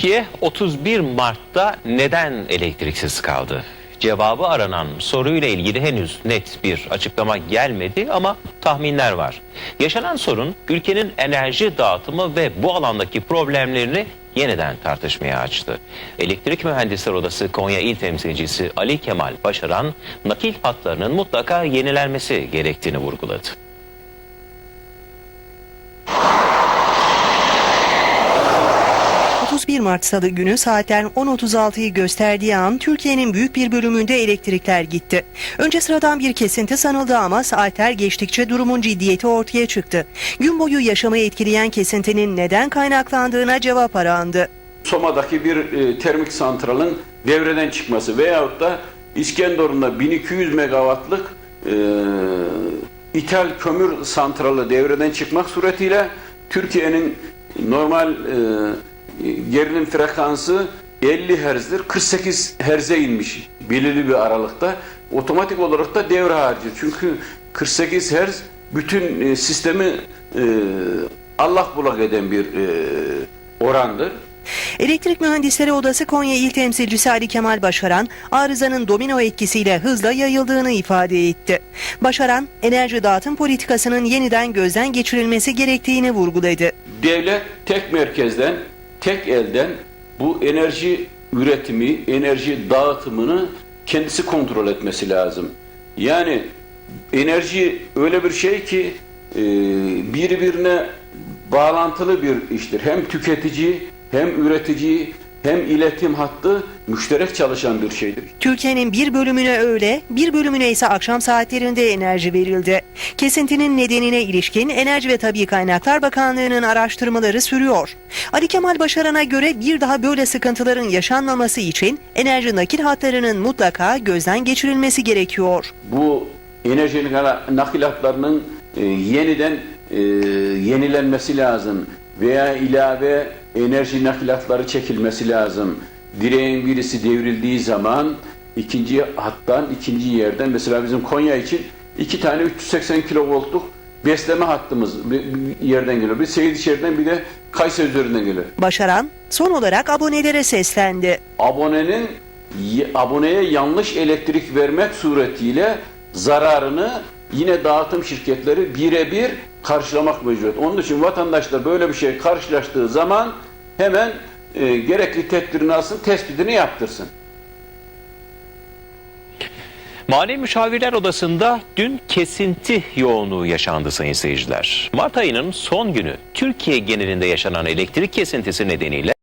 Türkiye 31 Mart'ta neden elektriksiz kaldı? Cevabı aranan soruyla ilgili henüz net bir açıklama gelmedi ama tahminler var. Yaşanan sorun ülkenin enerji dağıtımı ve bu alandaki problemlerini yeniden tartışmaya açtı. Elektrik Mühendisler Odası Konya İl Temsilcisi Ali Kemal Başaran nakil hatlarının mutlaka yenilenmesi gerektiğini vurguladı. 31 Mart Salı günü saatler 10.36'yı gösterdiği an Türkiye'nin büyük bir bölümünde elektrikler gitti. Önce sıradan bir kesinti sanıldı ama saatler geçtikçe durumun ciddiyeti ortaya çıktı. Gün boyu yaşamayı etkileyen kesintinin neden kaynaklandığına cevap arandı. Soma'daki bir e, termik santralın devreden çıkması veyahut da İskenderun'da 1200 megawattlık e, ithal kömür santralı devreden çıkmak suretiyle Türkiye'nin normal e, gerilim frekansı 50 Hz'dir. 48 Hz'e inmiş belirli bir aralıkta. Otomatik olarak da devre harcıyor. Çünkü 48 Hz bütün e, sistemi e, allak bullak eden bir e, orandır. Elektrik Mühendisleri Odası Konya İl Temsilcisi Ali Kemal Başaran, arızanın domino etkisiyle hızla yayıldığını ifade etti. Başaran, enerji dağıtım politikasının yeniden gözden geçirilmesi gerektiğini vurguladı. devlet tek merkezden, tek elden bu enerji üretimi, enerji dağıtımını kendisi kontrol etmesi lazım. Yani enerji öyle bir şey ki e, birbirine bağlantılı bir iştir. Hem tüketici, hem üretici, hem iletim hattı müşterek çalışan bir şeydir. Türkiye'nin bir bölümüne öğle, bir bölümüne ise akşam saatlerinde enerji verildi. Kesintinin nedenine ilişkin Enerji ve Tabi Kaynaklar Bakanlığı'nın araştırmaları sürüyor. Ali Kemal Başaran'a göre bir daha böyle sıkıntıların yaşanmaması için enerji nakil hatlarının mutlaka gözden geçirilmesi gerekiyor. bu enerji nakilatlarının e, yeniden e, yenilenmesi lazım veya ilave enerji nakilatları çekilmesi lazım. Direğin birisi devrildiği zaman ikinci hattan, ikinci yerden mesela bizim Konya için iki tane 380 kilovoltluk besleme hattımız bir yerden geliyor. Bir Seyitişehir'den bir de Kayseri üzerinden geliyor. Başaran son olarak abonelere seslendi. abonenin aboneye yanlış elektrik vermek suretiyle zararını yine dağıtım şirketleri birebir karşılamak mecburiyet. Onun için vatandaşlar böyle bir şey karşılaştığı zaman hemen e, gerekli tedbirini alsın, tespitini yaptırsın. Mali Müşavirler Odası'nda dün kesinti yoğunluğu yaşandı sayın seyirciler. Mart ayının son günü Türkiye genelinde yaşanan elektrik kesintisi nedeniyle